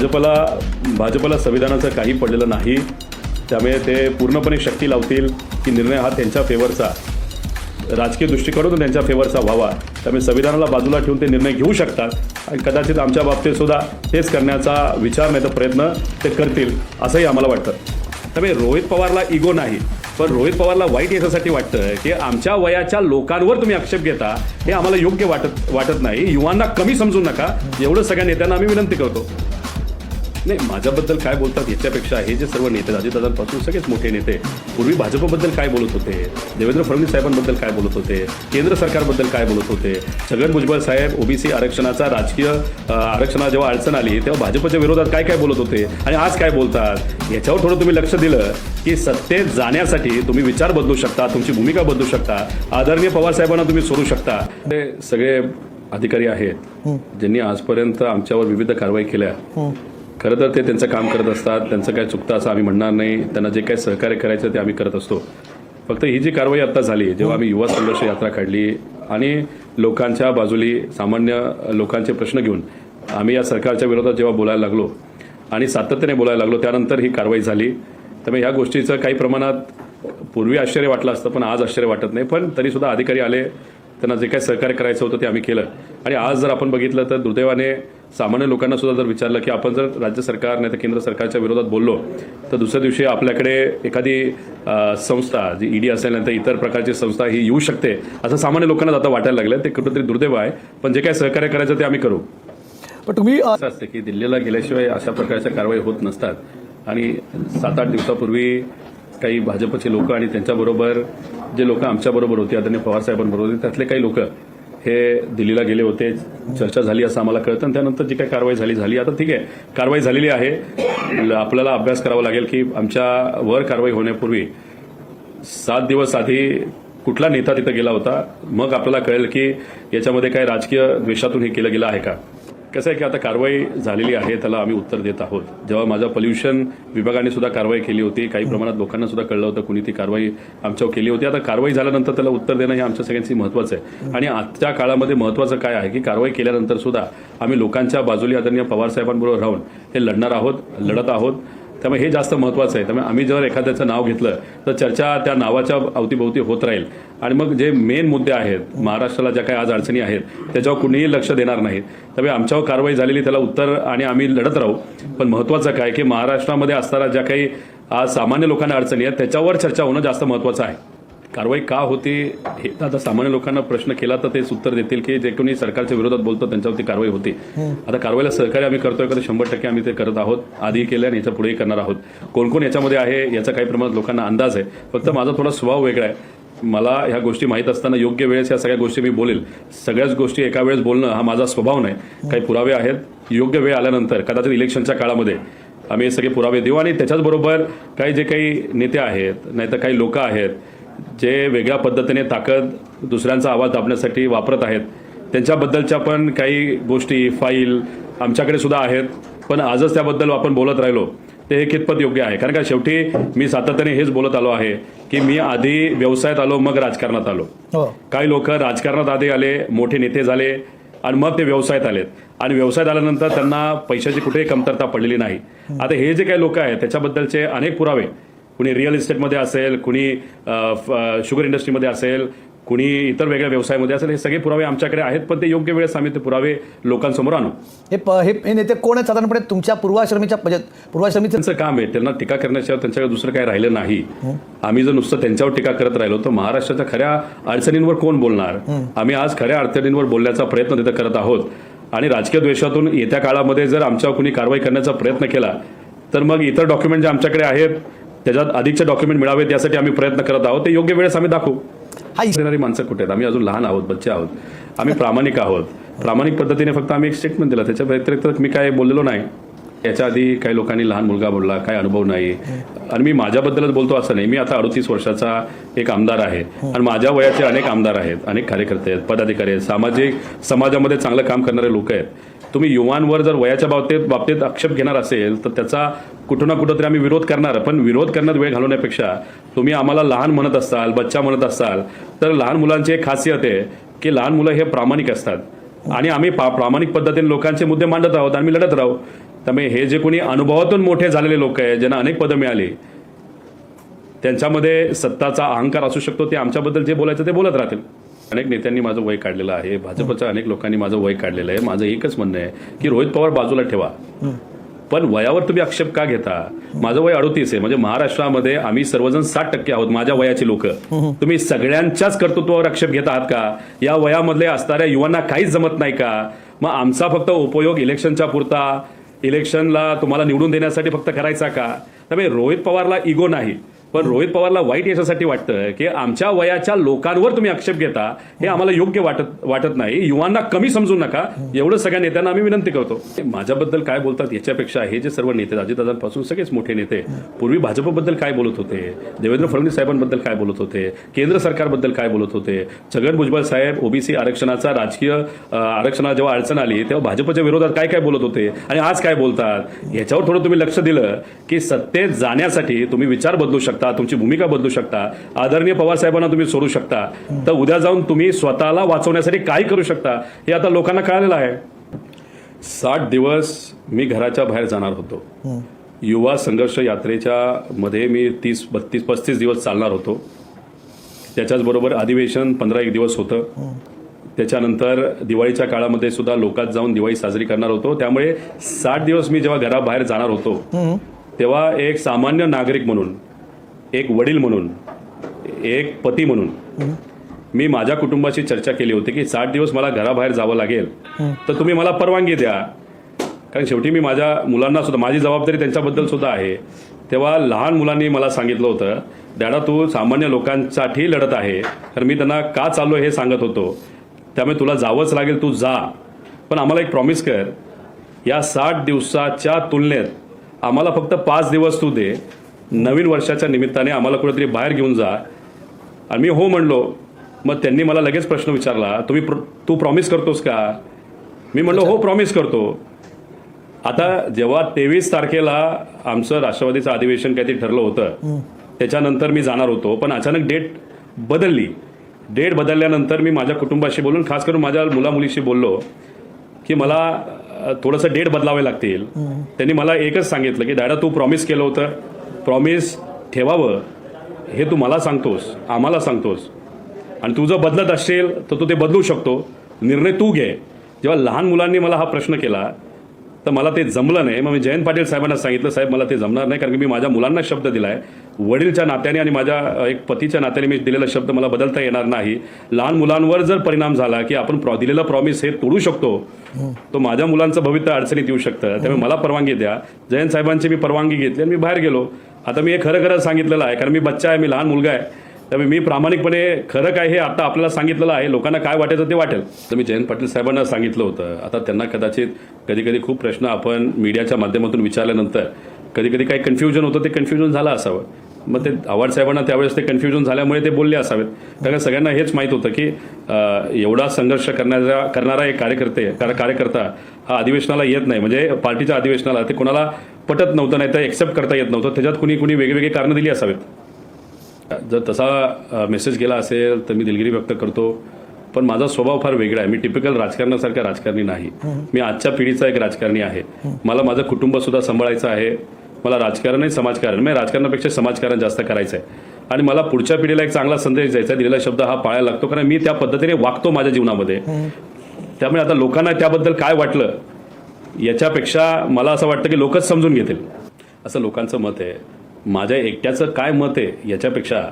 भाजपला भाजपला संविधानाचं काही पडलेलं नाही त्यामुळे ते पूर्णपणे शक्ती लावतील की निर्णय हा त्यांच्या फेवरचा राजकीय दृष्टिकोनातून त्यांच्या फेवरचा व्हावा. त्यामुळे संविधानाला बाजूला ठेवून ते निर्णय घेऊ शकतात. आणि कदाचित आमच्या बाबतीत सुद्धा तेच करण्याचा विचार नाही तर प्रयत्न ते करतील असंही आम्हाला वाटतं. त्यामुळे रोहित पवारला इगो नाही पण रोहित पवारला वाईट याच्यासाठी वाटतं की आमच्या वयाच्या लोकांवर तुम्ही आक्षेप घेता हे आम्हाला योग्य वाटत वाटत नाही. युवांना कमी समजू नका. एवढं सगळ्या नेत्यांना आम्ही विनंती करतो. नाही माझ्याबद्दल काय बोलतात याच्यापेक्षा हे जे सर्व नेते अजितदादांपासून सगळेच मोठे नेते पूर्वी भाजपबद्दल काय बोलत होते? देवेंद्र फडणवीस साहेबांबद्दल काय बोलत होते? केंद्र सरकारबद्दल काय बोलत होते? छगन भुजबळ साहेब ओबीसी आरक्षणाचा राजकीय अ, आरक्षणाला जेव्हा अडचण आली तेव्हा भाजपच्या विरोधात काय काय बोलत होते? आणि आज काय बोलतात? याच्यावर थोडं तुम्ही लक्ष दिलं की सत्तेत जाण्यासाठी तुम्ही विचार बदलू शकता तुमची भूमिका बदलू शकता. आदरणीय पवार साहेबांना तुम्ही सोडू शकता. ते सगळे अधिकारी आहेत ज्यांनी आजपर्यंत आमच्यावर विविध कारवाई केल्या. खरं तर ते त्यांचं काम करत असतात त्यांचं काय चुकतं असं आम्ही म्हणणार नाही त्यांना जे काही सहकार्य करायचं ते आम्ही करत असतो. फक्त ही जी कारवाई आता झाली जेव्हा आम्ही युवा संघर्ष यात्रा काढली आणि लोकांच्या बाजूली सामान्य लोकांचे प्रश्न घेऊन आम्ही या सरकारच्या विरोधात जेव्हा बोलायला लागलो आणि सातत्याने बोलायला लागलो त्यानंतर ही कारवाई झाली. त्यामुळे ह्या गोष्टीचं काही प्रमाणात पूर्वी आश्चर्य वाटलं असतं पण आज आश्चर्य वाटत नाही. पण तरीसुद्धा अधिकारी आले त्यांना जे काही सहकार्य करायचं होतं ते आम्ही केलं. आणि आज जर आपण बघितलं तर दुर्दैवाने सामान्य लोकांना सुद्धा जर विचारलं की आपण जर राज्य सरकार नाही तर केंद्र सरकारच्या विरोधात बोललो तर दुसऱ्या दिवशी आपल्याकडे एखादी संस्था जी ईडी असेल नाही तर इतर प्रकारची संस्था ही येऊ शकते असं सामान्य लोकांना आता वाटायला लागलं ते कुठेतरी दुर्दैव आहे. पण जे काही सहकार्य करायचं ते आम्ही करू. पण तुम्ही असं असतं की दिल्लीला गेल्याशिवाय अशा प्रकारच्या कारवाई होत नसतात. आणि सात आठ दिवसापूर्वी काही भाजपचे लोक आणि त्यांच्याबरोबर जे लोक आमच्याबरोबर होते आदरणीय पवारसाहेबांबरोबर होते त्यातले काही लोक हे दिल्लीला गेले होते चर्चा झाली असं आम्हाला कळतं आणि त्यानंतर जी काही कारवाई झाली झाली. आता ठीक आहे कारवाई झालेली आहे. ल- आपल्याला अभ्यास करावा लागेल की आमच्या वर कारवाई होण्यापूर्वी सात दिवस आधी कुठला नेता तिथं गेला होता? मग आपल्याला कळेल की याच्यामध्ये काय राजकीय द्वेषातून हे केलं गेलं आहे का? कसं आहे की आता कारवाई झालेली आहे त्याला आम्ही उत्तर देत आहोत. जेव्हा माझ्या पोल्युशन विभागाने सुद्धा कारवाई केली होती काही प्रमाणात लोकांना सुद्धा कळलं होतं कुणी ती कारवाई आमच्यावर केली होती. आता कारवाई झाल्यानंतर त्याला उत्तर देणं हे आमच्या सगळ्यांची महत्वाचं आहे. आणि आजच्या काळामध्ये महत्वाचं काय आहे की कारवाई केल्यानंतर सुद्धा आम्ही लोकांच्या बाजूली आदरणीय पवार साहेबांबरोबर राहून हे लढणार आहोत लढत आहोत. त्यामुळे हे जास्त महत्वाचं आहे. त्यामुळे आम्ही जर एखाद्याचं नाव घेतलं तर चर्चा त्या नावाच्या अवतीभोवती होत राहील. आणि मग जे मेन मुद्दे आहेत महाराष्ट्राला ज्या काही आज अडचणी आहेत त्याच्यावर कुणीही लक्ष देणार नाहीत. त्यामुळे आमच्यावर कारवाई झालेली त्याला उत्तर आणि आम्ही लढत राहू. पण महत्वाचं काय की महाराष्ट्रामध्ये असणाऱ्या ज्या काही आज सामान्य लोकांना अडचणी आहेत त्याच्यावर चर्चा होणं जास्त महत्वाचं आहे. कारवाई का होती हे तर आता सामान्य लोकांना प्रश्न केला तर तेच उत्तर देतील की जे कोणी सरकारच्या विरोधात बोलतो त्यांच्यावरती कारवाई होती. आता कारवाईला सहकार्य आम्ही करतोय का तर शंभर टक्के आम्ही ते करत आहोत आधी केलं आणि याच्या पुढेही करणार आहोत. कोण कोण याच्यामध्ये आहे याचा काही प्रमाणात लोकांना अंदाज आहे. फक्त माझा थोडा स्वभाव वेगळा आहे. मला ह्या गोष्टी माहीत असताना योग्य वेळेस या सगळ्या गोष्टी मी बोलेल. सगळ्याच गोष्टी एका वेळेस बोलणं हा माझा स्वभाव नाही. काही पुरावे आहेत. योग्य वेळ आल्यानंतर कदाचित इलेक्शनच्या काळामध्ये आम्ही हे सगळे पुरावे देऊ. आणि त्याच्याचबरोबर काही जे काही नेते आहेत नाहीतर काही लोक आहेत जे वेगळ्या पद्धतीने ताकद दुसऱ्यांचा आवाज दाबण्यासाठी वापरत आहेत त्यांच्याबद्दलच्या पण काही गोष्टी फाईल आमच्याकडे सुद्धा आहेत. पण आजच त्याबद्दल आपण बोलत राहिलो ते हे कितपत योग्य आहे? कारण का शेवटी मी सातत्याने हेच बोलत आलो आहे की मी आधी व्यवसायात आलो मग राजकारणात आलो. हो. काही लोक राजकारणात आधी आले मोठे नेते झाले आणि मग ते व्यवसायात आलेत. आणि व्यवसायात आल्यानंतर त्यांना पैशाची कुठेही कमतरता पडलेली नाही. आता हे जे काही लोक आहेत त्याच्याबद्दलचे अनेक पुरावे कुणी रिअल इस्टेटमध्ये असेल कुणी शुगर इंडस्ट्रीमध्ये असेल कुणी इतर वेगळ्या व्यवसायामध्ये असेल हे सगळे पुरावे आमच्याकडे आहेत पण ते योग्य वेळेस आम्ही ते पुरावे लोकांसमोर आणू. हे हे नेते कोण आहेत? साधारणपणे तुमच्या पूर्वाश्रमीच्या म्हणजे पूर्वाश्रमीचे त्यांचं काम आहे त्यांना टीका करण्याशिवाय त्यांच्याकडे दुसरं काही राहिलं नाही. आम्ही जर नुसतं त्यांच्यावर टीका करत राहिलो तर महाराष्ट्राच्या खऱ्या अडचणींवर कोण बोलणार? आम्ही आज खऱ्या अडचणींवर बोलण्याचा प्रयत्न तिथं करत आहोत. आणि राजकीय द्वेषातून येत्या काळामध्ये जर आमच्यावर कुणी कारवाई करण्याचा प्रयत्न केला तर मग इतर डॉक्युमेंट जे आमच्याकडे आहेत त्याच्यात अधिकचे डॉक्युमेंट मिळावेत यासाठी आम्ही प्रयत्न करत आहोत. ते योग्य वेळेस आम्ही दाखवू. हा देणारी माणसं कुठे आहेत? आम्ही अजून लहान आहोत बच्चे आहोत. आम्ही प्रामाणिक आहोत. प्रामाणिक पद्धतीने फक्त आम्ही एक स्टेटमेंट दिला. त्याच्या व्यतिरिक्त मी काय बोललेलो नाही. याच्या आधी काही लोकांनी लहान मुलगा बोलला काही अनुभव नाही. आणि मी माझ्याबद्दलच बोलतो असं नाही. मी आता अडतीस वर्षाचा एक आमदार आहे. आणि माझ्या वयाचे अनेक आमदार आहेत अनेक कार्यकर्ते आहेत पदाधिकारी आहेत सामाजिक समाजामध्ये चांगलं काम करणारे लोक आहेत. तुम्ही युवांवर जर वयाच्या बाबतीत बाबतीत आक्षेप घेणार असेल तर त्याचा कुठं ना कुठं तरी आम्ही विरोध करणार. पण विरोध करण्यात वेळ घालवण्यापेक्षा तुम्ही आम्हाला लहान म्हणत असाल बच्चा म्हणत असाल तर लहान मुलांची एक खासियत आहे की लहान मुलं हे प्रामाणिक असतात. आणि आम्ही प्रामाणिक पद्धतीने लोकांचे मुद्दे मांडत आहोत आणि लढत राहू. त्यामुळे हे जे कोणी अनुभवातून मोठे झालेले लोक आहेत ज्यांना अनेक पदं मिळाली त्यांच्यामध्ये सत्ताचा अहंकार असू शकतो ते आमच्याबद्दल जे बोलायचं ते बोलत राहतील. अनेक नेत्यांनी माझं वय काढलेलं आहे भाजपच्या अनेक लोकांनी माझं वय काढलेलं आहे माझं एकच म्हणणं आहे की रोहित पवार बाजूला ठेवा. पण वयावर तुम्ही आक्षेप का घेता? माझं वय अडोतीस आहे म्हणजे महाराष्ट्रामध्ये आम्ही सर्वजण साठ टक्के आहोत माझ्या वयाची लोक. तुम्ही सगळ्यांच्याच कर्तृत्वावर आक्षेप घेत आहात का? या वयामधले असणाऱ्या युवांना काहीच जमत नाही का? मग आमचा फक्त उपयोग इलेक्शनच्या पुरता इलेक्शनला तुम्हाला निवडून देण्यासाठी फक्त करायचा का? त्यामुळे रोहित पवारला इगो नाही. पण रोहित पवारला वाईट याच्यासाठी वाटतं की आमच्या वयाच्या लोकांवर तुम्ही आक्षेप घेता हे आम्हाला योग्य वाटत वाटत नाही. युवांना कमी समजू नका. एवढं सगळ्या नेत्यांना आम्ही विनंती करतो. माझ्याबद्दल काय बोलतात याच्यापेक्षा हे जे सर्व नेते अजितदादांपासून सगळेच मोठे नेते पूर्वी भाजपबद्दल काय बोलत होते? देवेंद्र फडणवीस साहेबांबद्दल काय बोलत होते? केंद्र सरकारबद्दल काय बोलत होते? छगन भुजबळ साहेब ओबीसी आरक्षणाचा राजकीय अ, आरक्षणाला जेव्हा अडचण आली तेव्हा भाजपच्या विरोधात काय काय बोलत होते आणि आज काय बोलतात? याच्यावर थोडं तुम्ही लक्ष दिलं की सत्तेत जाण्यासाठी तुम्ही विचार बदलू शकता. तुमची भूमिका बदलू शकता. आदरणीय पवार साहेबांना तुम्ही सोडू शकता. तर उद्या जाऊन तुम्ही स्वतःला वाचवण्यासाठी काय करू शकता हे आता लोकांना कळालेलं आहे. साठ दिवस मी घराच्या बाहेर जाणार होतो. युवा संघर्ष यात्रेच्या मध्ये मी तीस बत्तीस पस्तीस दिवस चालणार होतो. त्याच्याच बरोबर अधिवेशन पंधरा एक दिवस होतं. त्याच्यानंतर दिवाळीच्या काळामध्ये सुद्धा लोकात जाऊन दिवाळी साजरी करणार होतो. त्यामुळे साठ दिवस मी जेव्हा घराबाहेर जाणार होतो तेव्हा एक सामान्य नागरिक म्हणून एक वडील म्हणून एक पती म्हणून मी माझ्या कुटुंबाशी चर्चा केली होती की साठ दिवस मला घराबाहेर जावं लागेल. तर तुम्ही मला परवानगी द्या. कारण शेवटी मी माझ्या मुलांना सुद्धा माझी जबाबदारी त्यांच्याबद्दल सुद्धा आहे. तेव्हा लहान मुलांनी मला सांगितलं होतं डॅडा तू सामान्य लोकांसाठी लढत आहे. तर मी त्यांना का चाललो हे सांगत होतो. त्यामुळे तुला जावंच लागेल तू जा. पण आम्हाला एक प्रॉमिस कर. या साठ दिवसाच्या तुलनेत आम्हाला फक्त पाच दिवस तू दे. नवीन वर्षाच्या निमित्ताने आम्हाला कुठेतरी बाहेर घेऊन जा. आणि मी हो म्हणलो मग त्यांनी मला लगेच प्रश्न विचारला तुम्ही प्र- तू प्रॉमिस करतोस का? मी म्हणलो हो प्रॉमिस करतो. आता जेव्हा तेवीस तारखेला आमचं राष्ट्रवादीचं अधिवेशन काहीतरी ठरलं होतं त्याच्यानंतर मी जाणार होतो. पण अचानक डेट बदलली. डेट बदलल्यानंतर मी माझ्या कुटुंबाशी बोलून खास करून माझ्या मुलामुलीशी बोललो की मला थोडंसं डेट बदलावे लागतील. त्यांनी मला एकच सांगितलं की दादा तू प्रॉमिस केलं होतं. प्रॉमिस ठेवावं हे तू मला सांगतोस आम्हाला सांगतोस. आणि तू जर बदलत असेल तर तू ते बदलू शकतो. निर्णय तू घे. जेव्हा लहान मुलांनी मला हा प्रश्न केला तर मला ते जमलं नाही. मग मी जयंत पाटील साहेबांना सांगितलं साहेब मला ते जमणार नाही कारण की मी माझ्या मुलांना शब्द दिलाय. वडीलच्या नात्याने आणि माझ्या एक पतीच्या नात्याने मी दिलेला शब्द मला बदलता येणार नाही. लहान मुलांवर जर परिणाम झाला की आपण प्रॉ- दिलेलं प्रॉमिस हे तोडू शकतो तो माझ्या मुलांचं भवितव्य अडचणीत येऊ शकतं. त्यामुळे मला परवानगी द्या. जयंत साहेबांची मी परवानगी घेतली आणि मी बाहेर गेलो. आता मी हे खरं खरं सांगितलेलं आहे कारण मी बच्चा आहे मी लहान मुलगा आहे. त्यामुळे मी प्रामाणिकपणे खरं काय हे आता आपल्याला सांगितलेलं आहे लोकांना काय वाटायचं ते वाटेल. तर मी जयंत पाटील साहेबांना सांगितलं होतं. आता त्यांना कदाचित कधी कधी खूप प्रश्न आपण मीडियाच्या माध्यमातून विचारल्यानंतर कधी कधी काही कन्फ्युजन होतं ते कन्फ्युजन झालं असावं. मग ते आव्हाड साहेबांना त्यावेळेस ते कन्फ्युजन झाल्यामुळे ते बोलले असावेत. कारण सगळ्यांना हेच माहीत होतं की एवढा संघर्ष करणारा करणारा एक कार्यकर्ते कार- कार्यकर्ता हा अधिवेशनाला येत नाही. म्हणजे पार्टीच्या अधिवेशनाला. ते कोणाला पटत नव्हतं नाही तर एक्सेप्ट करता येत नव्हतं. त्याच्यात कुणी कुणी वेगवेगळी कारणं दिली असावेत. जर तसा मेसेज गेला असेल तर मी दिलगिरी व्यक्त करतो. पण माझा स्वभाव फार वेगळा आहे. मी टिपिकल राजकारणासारखा राजकारणी नाही. मी आजच्या पिढीचा एक राजकारणी आहे. मला माझं कुटुंब सुद्धा सांभाळायचं आहे. मला राजकारण आणि समाजकारण. म्हणजे राजकारणापेक्षा समाजकारण जास्त करायचं आहे आणि मला पुढच्या पिढीला एक चांगला संदेश द्यायचा दिलेला शब्द हा पाळायला लागतो कारण मी त्या पद्धतीने वागतो माझ्या जीवनामध्ये. त्यामुळे आता लोकांना त्याबद्दल काय वाटलं याच्यापेक्षा मला असं वाटतं की लोकच समजून घेतील. असं लोकांचं मत आहे. माझ्या एकट्याचं काय मत आहे याच्यापेक्षा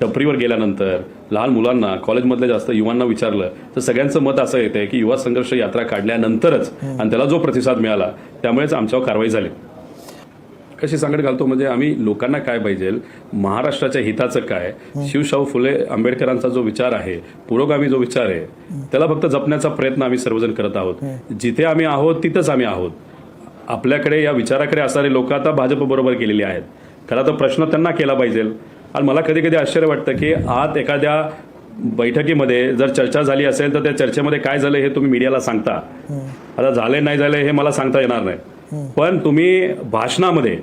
टपरीवर गेल्यानंतर लहान मुलांना कॉलेजमधल्या जास्त युवांना विचारलं तर सगळ्यांचं मत असं येतं की युवा संघर्ष यात्रा काढल्यानंतरच आणि त्याला जो प्रतिसाद मिळाला त्यामुळेच आमच्यावर कारवाई झाली. कशी सांगड घालतो म्हणजे आम्ही लोकांना काय पाहिजे? महाराष्ट्राच्या हिताचं काय? शिवशाहू फुले आंबेडकरांचा जो विचार आहे पुरोगामी जो विचार आहे त्याला फक्त जपण्याचा प्रयत्न आम्ही सर्वजण करत आहोत. जिथे आम्ही आहोत तिथंच आम्ही आहोत. आपल्याकडे या विचाराकडे असणारे लोक आता भाजप बरोबर गेलेली आहेत. खरा तर प्रश्न त्यांना केला पाहिजे. आणि मला कधी कधी आश्चर्य वाटतं की आत एखाद्या बैठकीमध्ये जर चर्चा झाली असेल तर त्या चर्चेमध्ये काय झालं हे तुम्ही मीडियाला सांगता. आता झाले नाही झाले हे मला सांगता येणार नाही. पण तुम्ही भाषणामध्ये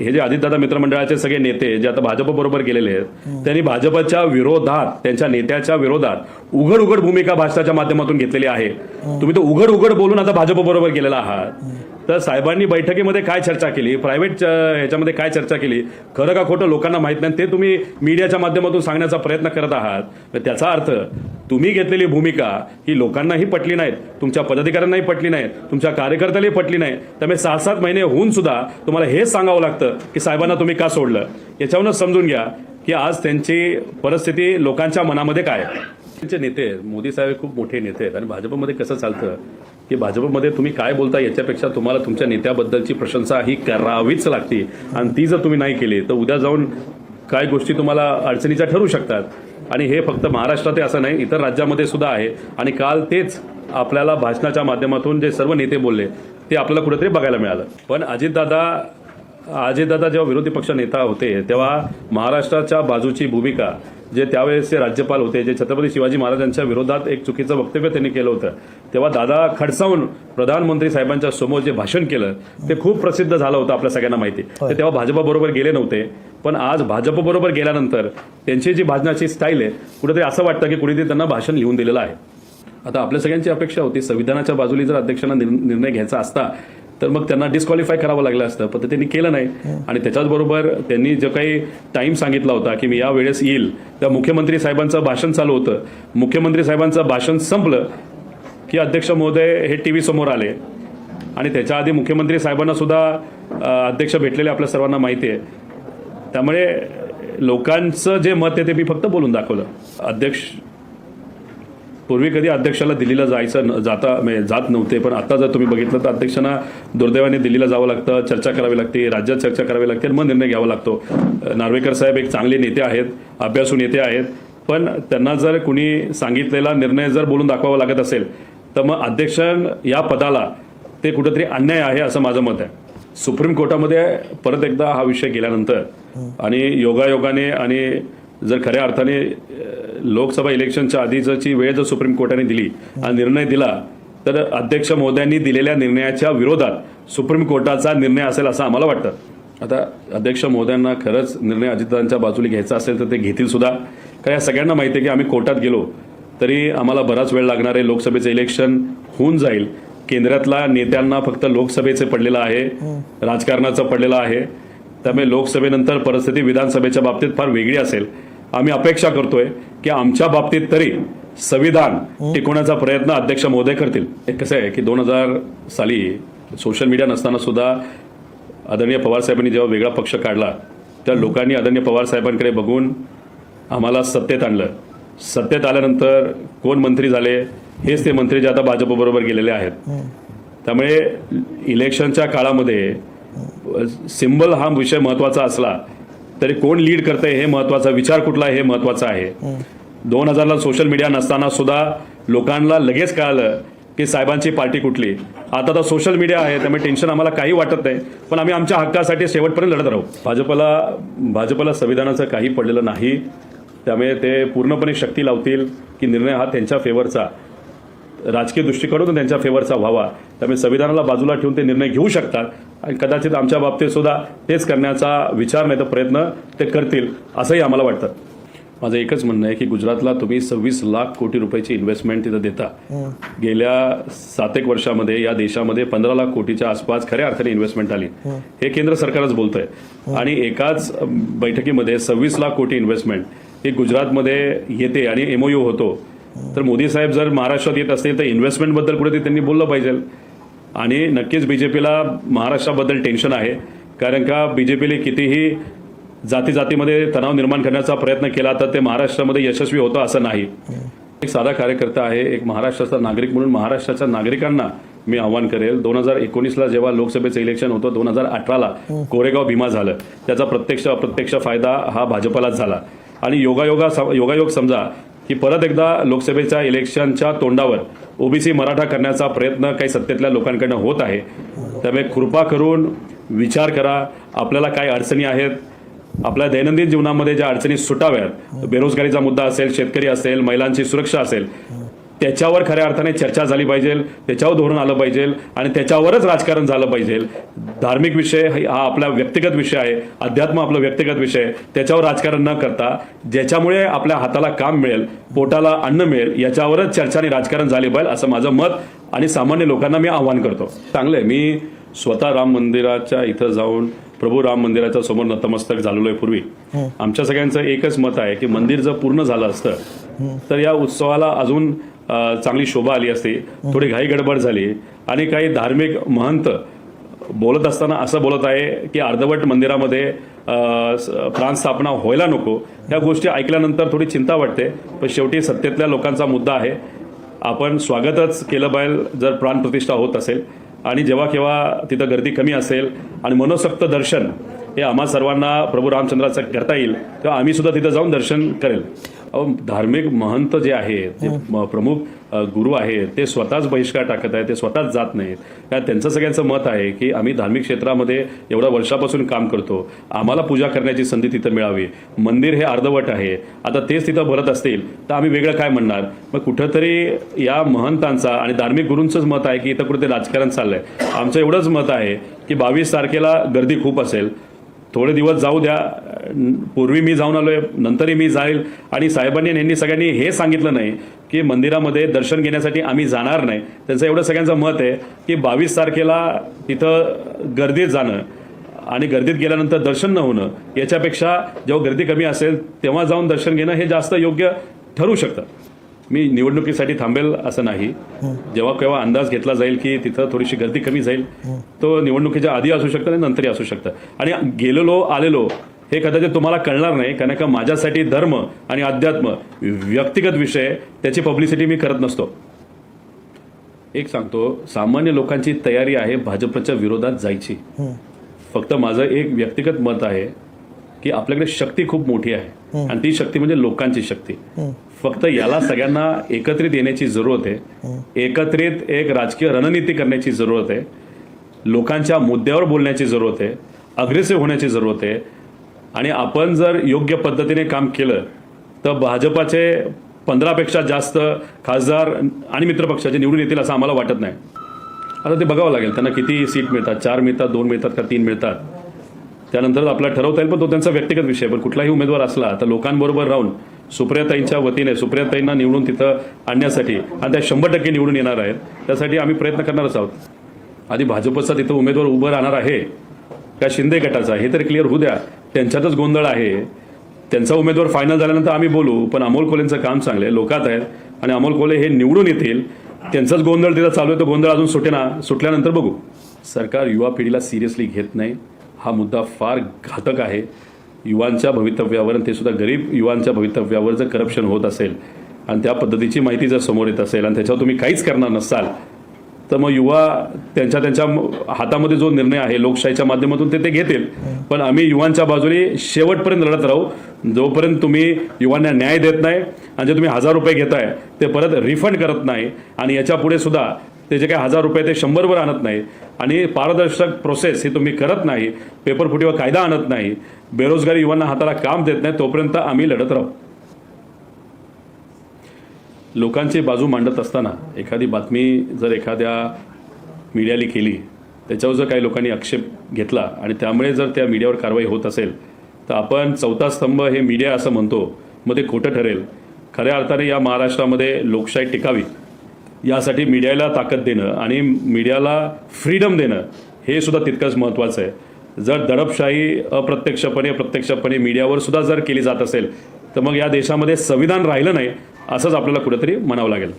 हे जे आदित्यदा मित्रमंडळाचे सगळे नेते जे आता भाजप बरोबर गेलेले आहेत त्यांनी भाजपच्या विरोधात त्यांच्या नेत्याच्या विरोधात उघड उघड भूमिका भाषणाच्या माध्यमातून घेतलेली आहे. तुम्ही तो उघड उघड बोलून आता भाजप बरोबर गेलेला आहात. तर साहेबांनी बैठकीमध्ये काय चर्चा केली? प्रायव्हेट ह्याच्यामध्ये काय चर्चा केली? खरं का खोटं लोकांना माहीत नाही ते तुम्ही मीडियाच्या माध्यमातून सांगण्याचा प्रयत्न करत आहात. तर त्याचा अर्थ तुम्ही घेतलेली भूमिका ही लोकांनाही पटली नाहीत तुमच्या पदाधिकाऱ्यांनाही पटली नाही तुमच्या कार्यकर्त्यालाही पटली नाही त्यामुळे सहा सात महिने होऊन सुद्धा तुम्हाला हेच सांगावं लागतं की साहेबांना तुम्ही का सोडलं? याच्यावरूनच समजून घ्या की आज त्यांची परिस्थिती लोकांच्या मनामध्ये काय आहे. त्यांचे नेते आहेत. मोदी साहेब हे खूप मोठे नेते आहेत आणि भाजपमध्ये कसं चालतं? की भाजपमध्ये तुम्ही काय बोलता याच्यापेक्षा तुम्हाला तुमच्या नेत्याबद्दलची प्रशंसा ही करावीच लागते. आणि ती जर तुम्ही नाही केली तर उद्या जाऊन काय गोष्टी तुम्हाला अडचणीच्या ठरू शकतात. आणि हे फक्त महाराष्ट्रात असं नाही इतर राज्यामध्ये सुद्धा आहे. आणि काल तेच आपल्याला भाषणाच्या माध्यमातून जे सर्व नेते बोलले ते आपल्याला कुठेतरी बघायला मिळालं. पण अजितदादा अजितदादा जेव्हा विरोधी पक्ष नेता होते तेव्हा महाराष्ट्राच्या बाजूची भूमिका जे त्यावेळेसचे राज्यपाल होते जे छत्रपती शिवाजी महाराजांच्या विरोधात एक चुकीचं वक्तव्य त्यांनी केलं होतं तेव्हा दादा खडसावून प्रधानमंत्री साहेबांच्या समोर जे भाषण केलं ते खूप प्रसिद्ध झालं होतं आपल्या सगळ्यांना माहिती. ते तेव्हा भाजपबरोबर गेले नव्हते. पण आज भाजपबरोबर गेल्यानंतर त्यांची जी भाजनाची स्टाईल आहे कुठेतरी असं वाटतं की कुणीतरी त्यांना भाषण लिहून दिलेलं आहे. आता आपल्या सगळ्यांची अपेक्षा होती संविधानाच्या बाजूली जर अध्यक्षांना निर्- निर्णय घ्यायचा असता तर मग त्यांना डिस्क्वालिफाय करावं लागलं असतं. पण ते त्यांनी केलं नाही. आणि त्याच्याचबरोबर त्यांनी जो काही टाइम सांगितला होता की मी या वेळेस येईल त्या मुख्यमंत्री साहेबांचं भाषण चालू होतं. मुख्यमंत्री साहेबांचं भाषण संपलं की अध्यक्ष महोदय हे टी व्ही समोर आले. आणि त्याच्या आधी मुख्यमंत्री साहेबांना सुद्धा अध्यक्ष भेटलेले आपल्या सर्वांना माहिती आहे. त्यामुळे लोकांचं जे मत आहे ते मी फक्त बोलून दाखवलं. अध्यक्ष पूर्वी कधी अध्यक्षाला दिल्लीला जायचं न- जाता म्हणजे जात नव्हते पण आता जर तुम्ही बघितलं तर अध्यक्षांना दुर्दैवाने दिल्लीला जावं लागतं चर्चा करावी लागते राज्यात चर्चा करावी लागते आणि मग निर्णय घ्यावा लागतो. नार्वेकर साहेब एक चांगले नेते आहेत अभ्यासू नेते आहेत पण त्यांना जर कुणी सांगितलेला निर्णय जर बोलून दाखवावा लागत असेल तर मग अध्यक्ष या पदाला ते कुठेतरी अन्याय आहे असं माझं मत आहे. सुप्रीम कोर्टामध्ये परत एकदा हा विषय गेल्यानंतर आणि योगायोगाने आणि जर खऱ्या अर्थाने लोकसभा इलेक्शनच्या आधीची वेळ जर सुप्रीम कोर्टाने दिली हा निर्णय दिला तर अध्यक्ष महोदयांनी दिलेल्या निर्णयाच्या विरोधात सुप्रीम कोर्टाचा निर्णय असेल असं आम्हाला वाटतं. आता अध्यक्ष महोदयांना खरंच निर्णय अजितदादांच्या बाजूला घ्यायचा असेल तर ते घेतील सुद्धा. कारण या सगळ्यांना माहिती आहे की आम्ही कोर्टात गेलो तरी आम्हाला बराच वेळ लागणार आहे लोकसभेचं इलेक्शन होऊन जाईल. केंद्रातल्या नेत्यांना फक्त लोकसभेचे पडलेलं आहे राजकारणाचं पडलेलं आहे. त्यामुळे लोकसभेनंतर परिस्थिती विधानसभेच्या बाबतीत फार वेगळी असेल. आम्ही अपेक्षा करतोय की आमच्या बाबतीत तरी संविधान टिकवण्याचा प्रयत्न अध्यक्ष महोदय करतील. कसं आहे की दोन हजार साली सोशल मीडिया नसताना सुद्धा आदरणीय पवार साहेबांनी जेव्हा वेगळा पक्ष काढला त्या लोकांनी आदरणीय पवार साहेबांकडे बघून आम्हाला सत्तेत आणलं. सत्तेत आल्यानंतर कोण मंत्री झाले हेच ते मंत्री जे आता भाजपबरोबर गेलेले आहेत. त्यामुळे इलेक्शनच्या काळामध्ये सिम्बल हा विषय महत्त्वाचा असला तरी कोण लीड करते हे महत्त्वाचा विचार कुठला हे महत्वाचं आहे. दोन हजारला सोशल मीडिया नसताना सुद्धा लोकांना लगेच कळालं की साहेबांची पार्टी कुठली. आता तर सोशल मीडिया आहे त्यामुळे टेन्शन आम्हाला काही वाटत नाही. पण आम्ही आमच्या हक्कासाठी शेवटपर्यंत लढत राहू. भाजपला भाजपला संविधानाचं काही पडलेलं नाही. त्यामुळे ते पूर्णपणे शक्ती लावतील की निर्णय हा त्यांच्या फेवरचा राजकीय दृष्टिकोनातून त्यांच्या फेवरचा व्हावा. त्यामुळे संविधानाला बाजूला ठेवून ते निर्णय घेऊ शकतात आणि कदाचित आमच्या बाबतीत सुद्धा तेच करण्याचा विचार नाही तर प्रयत्न ते करतील असंही आम्हाला वाटतं. माझं एकच म्हणणं आहे की गुजरातला तुम्ही सव्वीस लाख कोटी रुपयाची इन्व्हेस्टमेंट तिथं देता. गेल्या सात एक वर्षामध्ये या देशामध्ये पंधरा लाख कोटीच्या आसपास खऱ्या अर्थाने इन्व्हेस्टमेंट आली. हे. केंद्र सरकारच बोलतंय. आणि एकाच बैठकीमध्ये सव्वीस लाख कोटी इन्व्हेस्टमेंट हे गुजरातमध्ये येते आणि एमओयू होतो. तर मोदी साहेब जर महाराष्ट्रात येत असतील तर इन्व्हेस्टमेंटबद्दल ते त्यांनी बोललं पाहिजे. आणि नक्कीच बीजेपीला महाराष्ट्राबद्दल टेन्शन आहे. कारण का बीजेपीने कितीही जाती जातीमध्ये तणाव निर्माण करण्याचा प्रयत्न केला तर ते महाराष्ट्रामध्ये यशस्वी होतं असं नाही. एक साधा कार्यकर्ता आहे एक महाराष्ट्राचा नागरिक म्हणून महाराष्ट्राच्या नागरिकांना मी आव्हान करेल. दोन हजार एकोणीसला जेव्हा लोकसभेचं इलेक्शन होतं दोन हजार अठराला कोरेगाव भीमा झालं. त्याचा प्रत्यक्ष अप्रत्यक्ष फायदा हा भाजपलाच झाला. आणि योगायोगा योगायोग समजा की परत एकदा लोकसभेच्या इलेक्शनच्या तोंडावर ओबीसी मराठा करण्याचा प्रयत्न काही सत्तेतल्या लोकांकडनं होत आहे. त्यामुळे कृपा करून विचार करा आपल्याला काय अडचणी आहेत? आपल्या दैनंदिन जीवनामध्ये ज्या अडचणी सुटाव्यात बेरोजगारीचा मुद्दा असेल शेतकरी असेल महिलांची सुरक्षा असेल त्याच्यावर खऱ्या अर्थाने चर्चा झाली पाहिजे त्याच्यावर धोरण आलं पाहिजे आणि त्याच्यावरच राजकारण झालं पाहिजे. धार्मिक विषय हा आपला व्यक्तिगत विषय आहे अध्यात्म आपला व्यक्तिगत विषय आहे. त्याच्यावर राजकारण न करता ज्याच्यामुळे आपल्या हाताला काम मिळेल पोटाला अन्न मिळेल याच्यावरच चर्चा आणि राजकारण झाले पाहिजे असं माझं मत आणि सामान्य लोकांना मी आव्हान करतो. चांगलं आहे. मी स्वतः राम मंदिराच्या इथं जाऊन प्रभू राम मंदिराच्या समोर नतमस्तक झालेलो आहे पूर्वी आमच्या सगळ्यांचं एकच मत आहे की मंदिर जर पूर्ण झालं असतं तर या उत्सवाला अजून चांगली शोभा आली असती थोडी घाई गडबड झाली. आणि काही धार्मिक महंत बोलत असताना असं बोलत आहे की अर्धवट मंदिरामध्ये प्राण स्थापना व्हायला नको. ह्या गोष्टी ऐकल्यानंतर थोडी चिंता वाटते पण शेवटी सत्तेतल्या लोकांचा मुद्दा आहे. आपण स्वागतच केलं पाहिजे जर प्राणप्रतिष्ठा होत असेल. आणि जेव्हा केव्हा तिथं गर्दी कमी असेल आणि मनोसक्त दर्शन हे आम्हा सर्वांना प्रभू रामचंद्राचं करता येईल तेव्हा आम्ही सुद्धा तिथं जाऊन दर्शन करेल. धार्मिक महंत जे आहे जे म- प्रमुख गुरु आहेत ते स्वतःच बहिष्कार टाकत आहेत ते स्वतःच जात नाहीत. कारण त्यांचं सगळ्यांचं मत आहे की आम्ही धार्मिक क्षेत्रामध्ये एवढ्या वर्षापासून काम करतो. आम्हाला पूजा करण्याची संधी तिथं मिळावी. मंदिर हे अर्धवट आहे. आता तेच तिथं भरत असतील तर आम्ही वेगळं काय म्हणणार? मग कुठंतरी या महंतांचा आणि धार्मिक गुरूंचंच मत आहे की इथं कुठे राजकारण चाललंय. आमचं एवढंच मत आहे की बावीस तारखेला गर्दी खूप असेल. थोडे दिवस जाऊ द्या. पूर्वी मी जाऊन आलोय नंतरही मी जाईल. आणि साहेबांनी यांनी सगळ्यांनी हे सांगितलं नाही की मंदिरामध्ये दर्शन घेण्यासाठी आम्ही जाणार नाही. त्यांचं एवढं सगळ्यांचं मत आहे की बावीस तारखेला तिथं गर्दीत जाणं आणि गर्दीत गेल्यानंतर दर्शन न होणं याच्यापेक्षा जेव्हा गर्दी कमी असेल तेव्हा जाऊन दर्शन घेणं हे जास्त योग्य ठरू शकतं. मी निवडणुकीसाठी थांबेल असं नाही. जेव्हा केव्हा अंदाज घेतला जाईल की तिथं थोडीशी गर्दी कमी जाईल तो निवडणुकीच्या आधी असू शकतं आणि नंतरही असू शकतं. आणि गेलेलो आलेलो हे कदाचित तुम्हाला कळणार नाही कारण का माझ्यासाठी धर्म आणि अध्यात्म व्यक्तिगत विषय त्याची पब्लिसिटी मी करत नसतो. एक सांगतो सामान्य लोकांची तयारी आहे भाजपच्या विरोधात जायची. फक्त माझं एक व्यक्तिगत मत आहे की आपल्याकडे शक्ती खूप मोठी आहे. आणि ती शक्ती म्हणजे लोकांची शक्ती. फक्त याला सगळ्यांना एकत्रित येण्याची जरूरत आहे. एकत्रित एक राजकीय रणनीती करण्याची जरूरत आहे. लोकांच्या मुद्द्यावर बोलण्याची जरूरत आहे. अग्रेसिव्ह होण्याची जरूरत आहे. आणि आपण जर योग्य पद्धतीने काम केलं तर भाजपाचे पंधरापेक्षा जास्त खासदार आणि मित्रपक्षाचे निवडून येतील असं आम्हाला वाटत नाही. आता ते बघावं लागेल त्यांना किती सीट मिळतात चार मिळतात दोन मिळतात का तीन मिळतात. त्यानंतर आपला ठरवता येईल पण तो त्यांचा व्यक्तिगत विषय आहे. पण कुठलाही उमेदवार असला तर लोकांबरोबर राहून सुप्रियाताईंच्या वतीने सुप्रियाताईंना निवडून तिथं आणण्यासाठी आणि त्या शंभर टक्के निवडून येणार आहेत. त्यासाठी आम्ही प्रयत्न करणारच आहोत. आधी भाजपचा तिथं उमेदवार उभं राहणार आहे का शिंदे गटाचा? हे तर क्लिअर होऊ द्या. त्यांच्यातच गोंधळ आहे. त्यांचा उमेदवार फायनल झाल्यानंतर आम्ही बोलू पण अमोल कोलेंचं काम चांगलं आहे लोकात आहेत. आणि अमोल कोले हे निवडून येतील. त्यांचाच गोंधळ तिथं चालू आहे तो गोंधळ अजून सुटेना सुटल्यानंतर बघू. सरकार युवा पिढीला सिरियसली घेत नाही. हा मुद्दा फार घातक आहे. युवांच्या भवितव्यावर आणि ते सुद्धा गरीब युवांच्या भवितव्यावर जर करप्शन होत असेल आणि त्या पद्धतीची माहिती जर समोर येत असेल आणि त्याच्यावर तुम्ही काहीच करणार नसाल तर मग युवा त्यांच्या त्यांच्या हातामध्ये जो निर्णय आहे लोकशाहीच्या माध्यमातून ते ते घेतील. पण आम्ही युवांच्या बाजूने शेवटपर्यंत लढत राहू. जोपर्यंत तुम्ही युवांना न्याय देत नाही आणि जे तुम्ही हजार रुपये घेताय ते परत रिफंड करत नाही आणि याच्यापुढे सुद्धा ते जे काही हजार रुपये ते शंभरवर आणत नाही. आणि पारदर्शक प्रोसेस ही तुम्ही करत नाही. पेपर फुटीवर कायदा आणत नाही. बेरोजगारी युवांना हाताला काम देत नाही तोपर्यंत आम्ही लढत राहू. लोकांची बाजू मांडत असताना एखादी बातमी जर एखाद्या मीडियाने केली त्याच्यावर जर काही लोकांनी आक्षेप घेतला आणि त्यामुळे जर त्या मीडियावर कारवाई होत असेल तर आपण चौथा स्तंभ हे मीडिया असं म्हणतो मग ते खोटं ठरेल. खऱ्या अर्थाने या महाराष्ट्रामध्ये लोकशाही टिकावी. यासाठी मीडियाला ताकद देणं आणि मीडियाला फ्रीडम देणं हे सुद्धा तितकंच महत्त्वाचं आहे. जर दडपशाही अप्रत्यक्षपणे प्रत्यक्षपणे मीडियावर सुद्धा जर केली जात असेल तर मग या देशामध्ये संविधान राहिलं नाही असंच आपल्याला कुठेतरी म्हणावं लागेल.